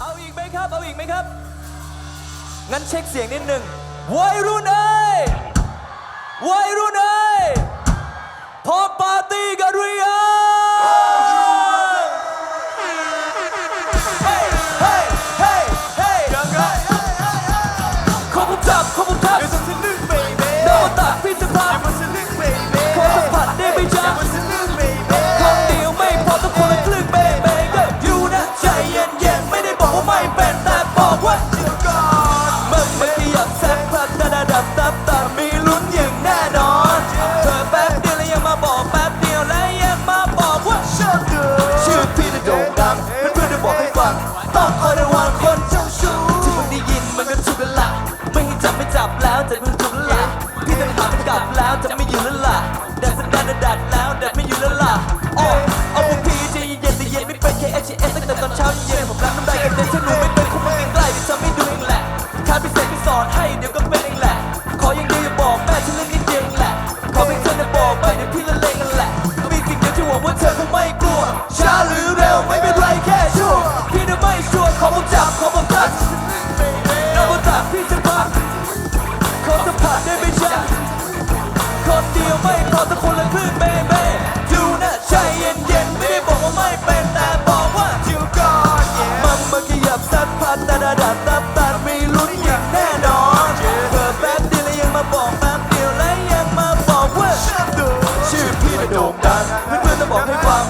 เอาอีกไหมครับ เอาอีกไหมครับ งั้นเช็คเสียงนิดหนึ่งวัยรุ่นเอ้ย งดังเพื่อนๆจะบอกให้ฟัง ต้องคอยระวังคนเจ้าชู้ที่มึงได้ยินมันก็ถูกแล้วล่ะไม่ให้จับไม่จับแล้วแต่มึงถูกแล้วล่ะพี่ต้องหาจะกลับแล้วจะไม่อยู่แล้วล่ะดัดสันดานดัดแล้วดัดไม่อยู่แล้วล่ะโอ้เอาพวกพี่ใจเย็นแต่เย็นไม่เป็น KHS ตั้งแต่ตอนเช้าเย็นผมรักน้ำได้กันเดินฉันหนูไม่เป็นคุณมึงใกล้ๆเดี๋ยวจะไม่ดูเองแหละถ้าพิเศษพี่สอนให้เดี๋ยวก็เป็นเองแหละ ขออย่างเดียวอย่าบอกแม่ฉันเล่นนิดเดียวเองแหละขอเพียงเธอจะบอกไปเดี๋ยวพี่ละเลงกันแหละมีสิ่งเดียวที่หวังว่าเธอคง ดับดับตัดไม่ลุ้นอย่างแน่นอนเธอแป๊บเดียวและยังมาบอกแป๊บเดียวและยังมาบอกว่าชื่อพี่โด่งดังเพื่อนๆจะบอกให้ฟัง